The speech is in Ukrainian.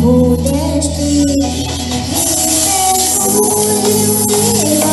Будеш ти, ти не